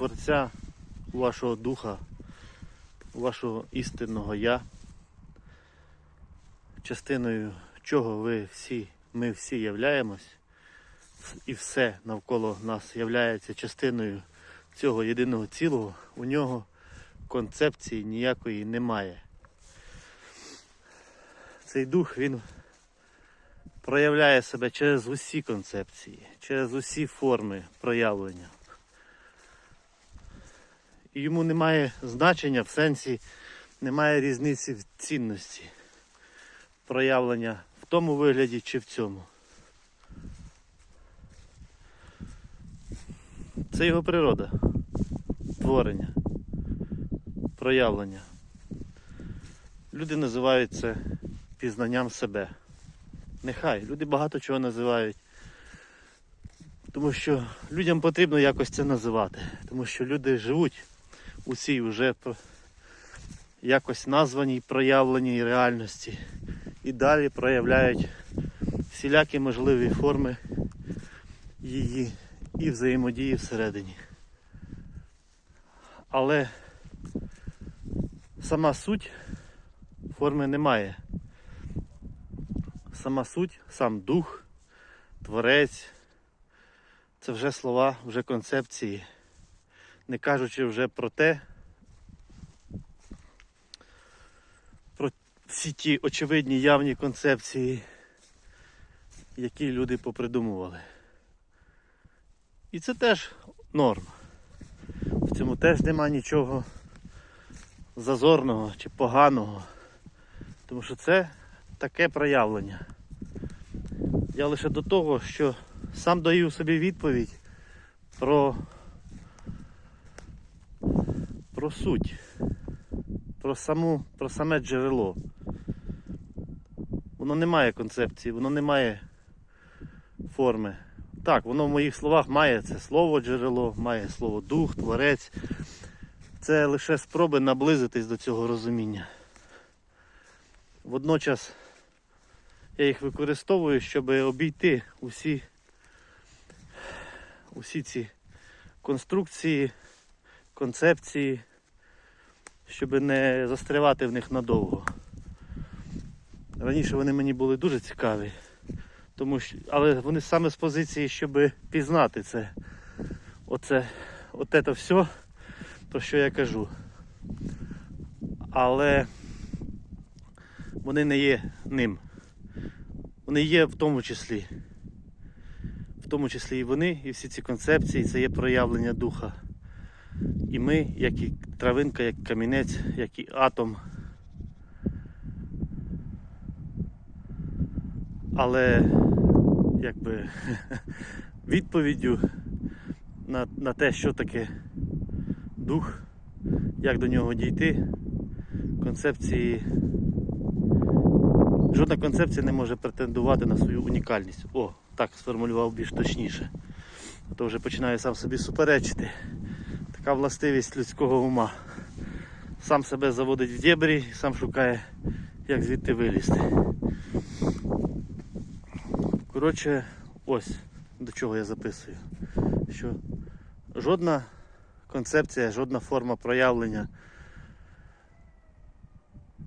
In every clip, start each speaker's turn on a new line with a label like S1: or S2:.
S1: Творця, вашого духа, вашого істинного я, частиною чого ви всі, ми всі являємось, і все навколо нас являється частиною цього єдиного цілого, у нього концепції ніякої немає. Цей дух він проявляє себе через усі концепції, через усі форми проявлення. І йому немає значення в сенсі, немає різниці в цінності проявлення в тому вигляді чи в цьому. Це його природа, творення, проявлення. Люди називають це пізнанням себе. Нехай, люди багато чого називають. Тому що людям потрібно якось це називати. Тому що люди живуть у цій вже якось названій, проявленій реальності. І далі проявляють всілякі можливі форми її і взаємодії всередині. Але сама суть форми немає. Сама суть, сам дух, творець це вже слова, вже концепції, не кажучи вже про те, про всі ті очевидні явні концепції, які люди попридумували. І це теж норм. В цьому теж нема нічого зазорного чи поганого, тому що це таке проявлення. Я лише до того, що сам даю собі відповідь про, про суть, про, саму, про саме джерело. Воно не має концепції, воно не має форми. Так, воно в моїх словах має це слово джерело, має слово дух, творець. Це лише спроби наблизитись до цього розуміння. Водночас я їх використовую, щоб обійти усі, усі ці конструкції, концепції, щоб не застрявати в них надовго. Раніше вони мені були дуже цікаві, тому що, але вони саме з позиції, щоб пізнати це. Оце, от це все, про що я кажу. Але вони не є ним. Вони є в тому числі. В тому числі і вони, і всі ці концепції, це є проявлення духа. І ми, як і травинка, як камінець, як і атом. Але якби відповіддю на, на те, що таке дух, як до нього дійти, концепції Жодна концепція не може претендувати на свою унікальність. О, так сформулював більш точніше. А то вже починаю сам собі суперечити. Така властивість людського ума. Сам себе заводить в дєбрі сам шукає, як звідти вилізти. Коротше, ось до чого я записую. Що жодна концепція, жодна форма проявлення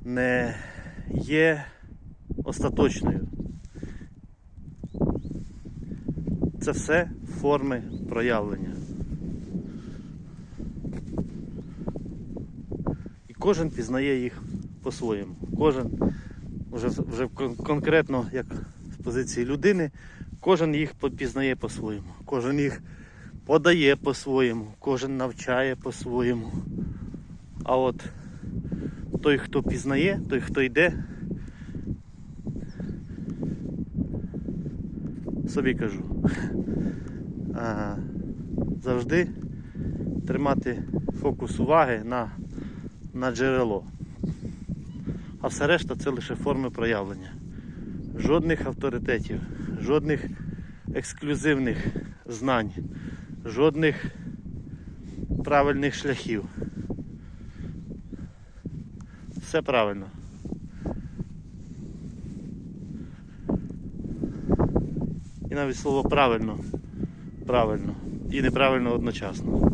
S1: не є остаточною. Це все форми проявлення. Кожен пізнає їх по-своєму. Кожен вже, вже конкретно, як з позиції людини, кожен їх пізнає по-своєму. Кожен їх подає по-своєму, кожен навчає по-своєму. А от той, хто пізнає, той, хто йде, собі кажу. А, завжди тримати фокус уваги на, на джерело. А все решта це лише форми проявлення. Жодних авторитетів, жодних ексклюзивних знань, жодних правильних шляхів. Все правильно. І навіть слово правильно, правильно і неправильно одночасно.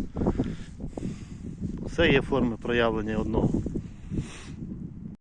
S1: Це є форми проявлення одного.